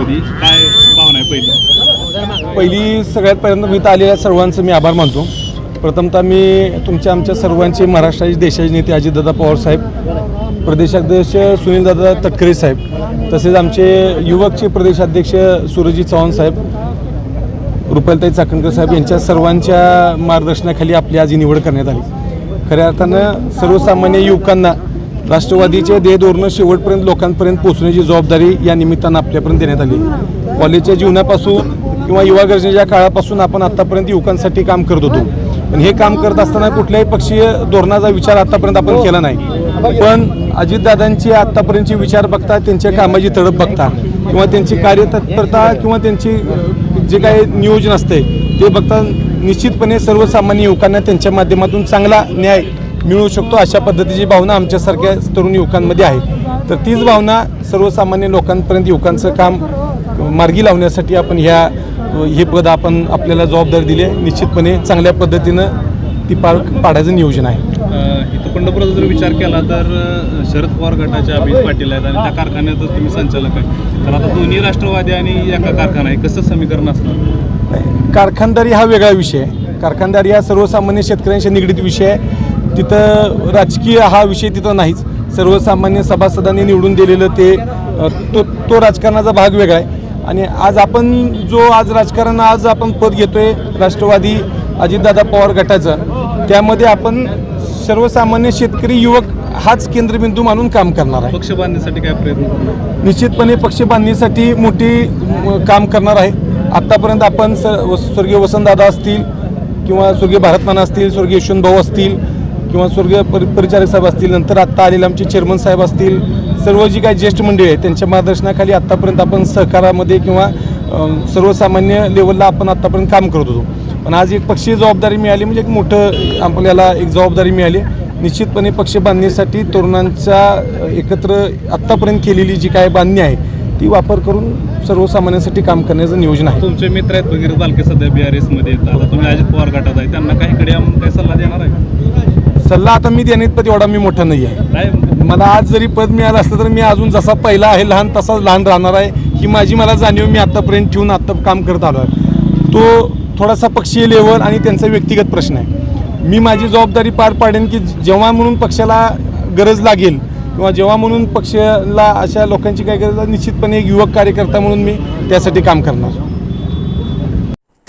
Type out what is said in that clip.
अध्यक्षपदी काय भावना आहे पहिली? पहिली सगळ्यात पहिल्यांदा मी इथं आलेल्या सर्वांचं मी आभार मानतो. प्रथमतः मी तुमच्या आमच्या सर्वांचे महाराष्ट्राचे देशाचे नेते अजितदादा पवार साहेब प्रदेशाध्यक्ष सुनीलदादा तटकरे साहेब तसेच आमचे युवकचे प्रदेशाध्यक्ष सुरजी चव्हाण साहेब रुपालताई चाकणकर साहेब यांच्या सर्वांच्या मार्गदर्शनाखाली आपली आज निवड करण्यात आली. खऱ्या अर्थानं सर्वसामान्य युवकांना राष्ट्रवादीचे ध्येय धोरणं शेवटपर्यंत लोकांपर्यंत पोहोचण्याची जबाबदारी या निमित्तानं आपल्यापर्यंत देण्यात आली. कॉलेजच्या जीवनापासून किंवा युवा गरजेच्या काळापासून आपण आत्तापर्यंत युवकांसाठी काम करत होतो. पण हे काम करत असताना कुठल्याही पक्षीय धोरणाचा विचार आत्तापर्यंत आपण केला नाही. पण अजितदादांची आत्तापर्यंतचे विचार बघता त्यांच्या कामाची तडप बघता किंवा त्यांची कार्यतत्परता किंवा त्यांची जे काही नियोजन असते ते बघता निश्चितपणे सर्वसामान्य युवकांना त्यांच्या माध्यमातून चांगला न्याय मिळू शकतो अशा पद्धतीची भावना आमच्यासारख्या तरुण युवकांमध्ये आहे. तर तीच भावना सर्वसामान्य लोकांपर्यंत युवकांचं काम मार्गी लावण्यासाठी आपण ह्या हे पद आपण आपल्याला जबाबदारी दिली आहे. निश्चितपणे चांगल्या पद्धतीनं ती पार पाडायचं नियोजन आहे. इथं पंढरपुराचा जर विचार केला तर शरद पवार गटाचे अभित पाटील आहेत आणि त्या कारखान्यातच तुम्ही संचालक आहे. तर आता दोन्ही राष्ट्रवादी आणि एका कारखाना आहे. कसं समीकरण असणार? नाही, कारखानदारी हा वेगळा विषय आहे. कारखानदारी हा सर्वसामान्य शेतकऱ्यांशी निगडीत विषय आहे. तिथं राजकीय हा विषय तिथं नाहीच. सर्वसामान्य सभासदांनी निवडून दिलेलं ते तो तो राजकारणाचा भाग वेगळा आहे. आणि आज आपण जो आज राजकारण आज आपण पद घेतोय राष्ट्रवादी अजितदादा पवार गटाचं त्यामध्ये आपण सर्वसामान्य शेतकरी युवक हाच केंद्रबिंदू मानून काम करणार आहे. पक्ष बांधण्यासाठी काय प्रयत्न? निश्चितपणे पक्ष बांधणीसाठी मोठी काम करणार आहे. आत्तापर्यंत आपण स्वर्गीय वसंतदादा असतील किंवा स्वर्गीय भारतमाना असतील स्वर्गीय यशवंत भाऊ असतील किंवा स्वर्गीय परि परिचारक साहेब असतील नंतर आत्ता आलेले आमचे चेअरमन साहेब असतील सर्व जी काही ज्येष्ठ मंडळी आहेत त्यांच्या मार्गदर्शनाखाली आत्तापर्यंत आपण सहकारामध्ये किंवा सर्वसामान्य लेवलला आपण आत्तापर्यंत काम करत होतो. पण आज एक पक्षीय जबाबदारी मिळाली म्हणजे एक मोठं आपल्याला एक जबाबदारी मिळाली. निश्चितपणे पक्ष बांधणीसाठी तरुणांच्या एकत्र आत्तापर्यंत केलेली जी काय बांधणी आहे ती वापर करून सर्वसामान्यांसाठी काम करण्याचं नियोजन आहे. तुमचे मित्र आहेत वगैरे बालके सध्या बी आर एसमध्ये येतात. तुम्ही अजित पवार गटात आहे त्यांना काही कडे काय सल्ला देणार आहे सल्ला आता मी देण्यात पण एवढा मी मोठा नाही आहे. काय मला आज जरी पद मिळालं असतं तर मी अजून जसा पहिला आहे लहान तसाच लहान राहणार आहे ही माझी मला जाणीव मी आत्तापर्यंत ठेवून आत्ता काम करत आलो आहे तो थोडासा पक्षीय लेवल आणि त्यांचा व्यक्तिगत प्रश्न आहे. मी माझी जबाबदारी पार पाडेन की जेव्हा म्हणून पक्षाला गरज लागेल किंवा जेव्हा म्हणून पक्षाला अशा लोकांची काही गरज आहे, निश्चितपणे एक युवक कार्यकर्ता म्हणून मी त्यासाठी काम करणार.